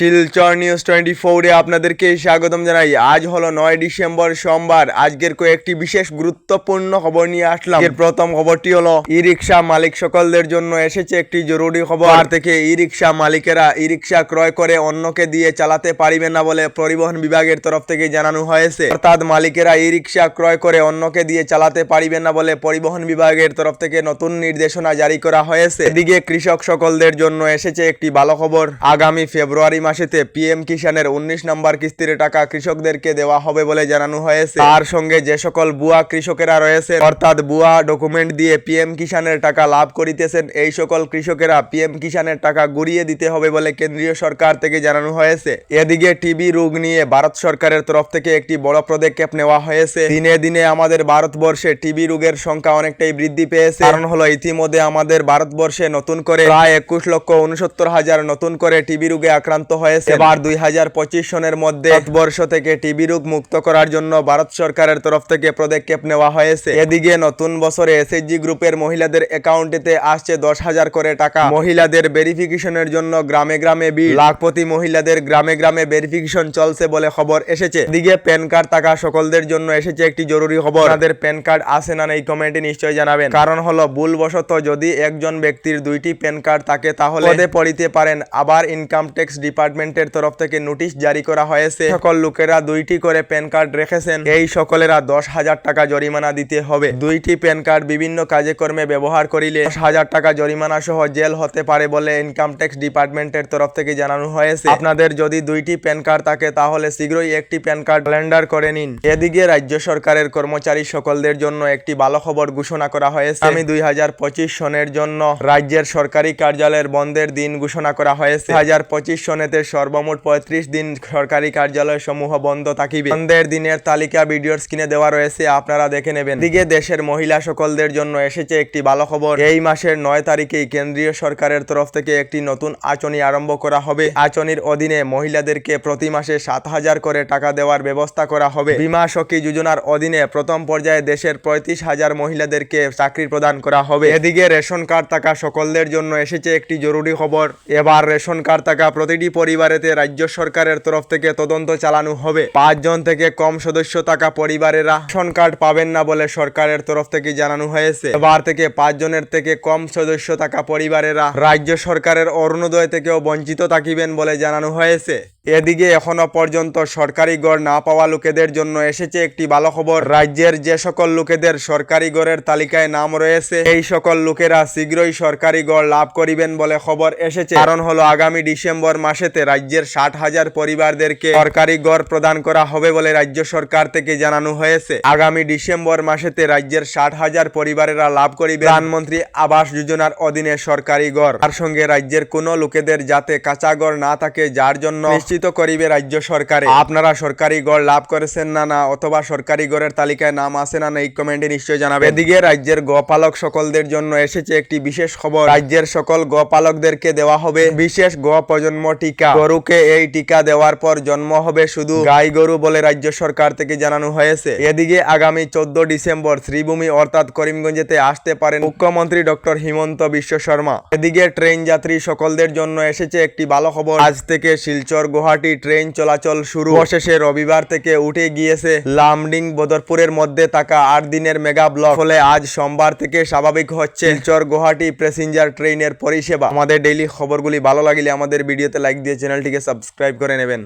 Silchar news twenty ফোরে আপনাদেরকে স্বাগতম জানাই। আজ হলো নয় ডিসেম্বর সোমবার। আজকের কয়েকটি বিশেষ গুরুত্বপূর্ণ খবর নিয়ে আসলাম। এর প্রথম খবরটি হলো ই রিক্সা মালিক সকলদের জন্য এসেছে একটি জরুরি খবর। আর থেকে ই রিক্সা মালিকেরা ই রিক্সা ক্রয় করে অন্যকে দিয়ে চালাতে পারিবে না বলে পরিবহন বিভাগের তরফ থেকে জানানো হয়েছে। অর্থাৎ মালিকেরা ই রিক্সা ক্রয় করে অন্যকে দিয়ে চালাতে পারিবে না বলে পরিবহন বিভাগের তরফ থেকে নতুন নির্দেশনা জারি করা হয়েছে। এদিকে কৃষক সকলদের জন্য এসেছে একটি ভালো খবর। আগামী ফেব্রুয়ারি মাসেতে পিএম কিষানের উনিশ নম্বর কিস্তির টাকা কৃষকদেরকে দেওয়া হবে বলে জানানো হয়েছে। তার সঙ্গে যে সকল বুয়া কৃষকেরা রয়েছে, অর্থাৎ বুয়া ডকুমেন্ট দিয়ে পিএম কিষানের টাকা লাভ করিতেছেন, এই সকল কৃষকেরা পিএম কিষানের টাকা গুড়িয়ে দিতে হবে বলে কেন্দ্রীয় সরকার থেকে জানানো হয়েছে। এদিকে টিবি রোগ নিয়ে ভারত সরকারের তরফ থেকে একটি বড় পদক্ষেপ নেওয়া হয়েছে। দিনে দিনে আমাদের ভারতবর্ষে টিবি রোগের সংখ্যা অনেকটাই বৃদ্ধি পেয়েছে। কারণ হলো, ইতিমধ্যে আমাদের ভারতবর্ষে নতুন করে প্রায় একুশ লক্ষ উনসত্তর হাজার নতুন করে টিবি রোগে আক্রান্ত হয়েছে এবার দুই হাজার পঁচিশ সনের মধ্যে ভারতবর্ষ থেকে টিবি রোগ মুক্ত করার জন্য ভারত সরকারের তরফ থেকে পদক্ষেপ নেওয়া হয়েছে। এদিকে নতুন বছরে এসএইচজি গ্রুপের মহিলাদের অ্যাকাউন্টেতে আসছে দশ হাজার করে টাকা। মহিলাদের ভেরিফিকেশনের জন্য গ্রামে গ্রামে বি লাখপতি মহিলাদের গ্রামে গ্রামে ভেরিফিকেশন চলছে বলে খবর এসেছে। এদিকে প্যান কার্ড থাকা সকলদের জন্য এসেছে একটি জরুরি খবর। আপনাদের প্যান কার্ড আছে না এই কমেন্টে নিশ্চয়ই জানাবেন। কারণ হলো ভুলবশত যদি একজন ব্যক্তির দুইটি প্যান কার্ড থাকে তাহলে পড়িতে পারেন। আবার ইনকাম ট্যাক্স ডিপার্টমেন্টের তরফ থেকে নোটিশ জারি করা হয়েছে। সকল লোকেরা দুইটি করে প্যান কার্ড রেখেছেন। এই সকলেরা দশ হাজার টাকা জরিমানা দিতে হবে। দুইটি প্যান কার্ড বিভিন্ন কাজে কর্মে ব্যবহার করিলে দশ হাজার টাকা জরিমানা সহ জেল হতে পারে বলে ইনকাম ট্যাক্স ডিপার্টমেন্টের তরফ থেকে জানানো হয়েছে। আপনাদের যদি দুইটি প্যান কার্ড থাকে, তাহলে শীঘ্রই একটি প্যান কার্ড ক্যালেন্ডার করে নিন। এদিকে রাজ্য সরকারের কর্মচারী সকলদের জন্য একটি ভালো খবর ঘোষণা করা হয়েছে। আমি দুই হাজার পঁচিশ সনের জন্য রাজ্যের সরকারি কার্যালয়ের বন্ধের দিন ঘোষণা করা হয়েছে। হাজার পঁচিশ সনেতে সর্বমোট পঁয়ত্রিশ দিন সরকারি কার্যালয় সমূহ বন্ধ থাকিবে। বন্ধের দিনের তালিকা ভিডিওর স্ক্রিনে দেওয়া রয়েছে, আপনারা দেখে নেবেন। দিকে দেশের মহিলা সকলদের জন্য এসেছে একটি ভালো খবর। এই মাসের নয় তারিখেই কেন্দ্রীয় সরকারের তরফ থেকে একটি নতুন আচনি আরম্ভ করা হবে। আচনির অধীনে মহিলাদেরকে প্রতি মাসে সাত হাজার করে টাকা দেওয়ার ব্যবস্থা করা হবে। বিমা সখী যোজনার অধীনে প্রথম পর্যায়ে দেশের পঁয়ত্রিশ হাজার মহিলাদেরকে চাকরি প্রদান করা হবে। এদিকে রেশন কার্ড থাকা সকলদের জন্য এসেছে একটি জরুরি খবর। এবার রেশন কার্ড থাকা প্রতিটি পরিবারেতে রাজ্য সরকারের তরফ থেকে তদন্ত চালানো হবে। পাঁচজন থেকে কম সদস্য থাকা পরিবারেরা রেশন কার্ড পাবেন না বলে সরকারের তরফ থেকে জানানো হয়েছে। এবার থেকে পাঁচজনের থেকে কম সদস্য থাকা পরিবারেরা রাজ্য সরকারের অরুণোদয় থেকেও বঞ্চিত থাকিবেন বলে জানানো হয়েছে। এদিকে এখনও পর্যন্ত সরকারি গড় না পাওয়া লোকেদের জন্য এসেছে একটি ভালো খবর রাজ্যের যে সকল লোকেদের সরকারি গড়ের তালিকায় নাম রয়েছে, এই সকল লোকেরা শীঘ্রই সরকারি গড় লাভ করিবেন বলে খবর এসেছে। কারণ হলো আগামী ডিসেম্বর মাসেতে রাজ্যের ষাট হাজার পরিবারদেরকে সরকারি গড় প্রদান করা হবে বলে রাজ্য সরকার থেকে জানানো হয়েছে। আগামী ডিসেম্বর মাসেতে রাজ্যের ষাট হাজার পরিবারেরা লাভ করিবে। প্রধানমন্ত্রী আবাস যোজনার অধীনে সরকারি গড়। তার সঙ্গে রাজ্যের কোনো লোকেদের যাতে কাঁচা গড় না থাকে, যার জন্য নিশ্চিত করিবে রাজ্য সরকারে। আপনারা সরকারি গড় লাভ করেছেন না না, অথবা সরকারি গড়ের তালিকায় নাম আছে না না, এই কমেন্টে নিশ্চয়ই জানাবেন। এদিকে রাজ্যের গোপালক সকলদের জন্য এসেছে একটি বিশেষ খবর। রাজ্যের সকল গোপালকদেরকে দেওয়া হবে বিশেষ গো প্রজন্ম টিকা। গরুকে এই টিকা দেওয়ার পর জন্ম হবে শুধু গাই গরু বলে রাজ্য সরকার থেকে জানানো হয়েছে। এদিকে আগামী চোদ্দ ডিসেম্বর শ্রীভূমি অর্থাৎ করিমগঞ্জেতে আসতে পারেন মুখ্যমন্ত্রী ডক্টর হিমন্ত বিশ্ব শর্মা। এদিকে ট্রেন যাত্রী সকলদের জন্য এসেছে একটি ভালো খবর। আজ থেকে শিলচর গুয়াহাটি ট্রেন চলাচল শুরু। অবশেষে রবিবার থেকে উঠে গিয়েছে লামডিং বদরপুরের মধ্যে থাকা আট দিনের মেগা ব্লক। ফলে আজ সোমবার থেকে স্বাভাবিক হচ্ছে শিলচর গুয়াহাটি প্যাসেঞ্জার ট্রেনের পরিষেবা। আমাদের ডেইলি খবরগুলি ভালো লাগলে আমাদের ভিডিওতে লাইক দিয়ে চ্যানেলটিকে সাবস্ক্রাইব করে নেবেন।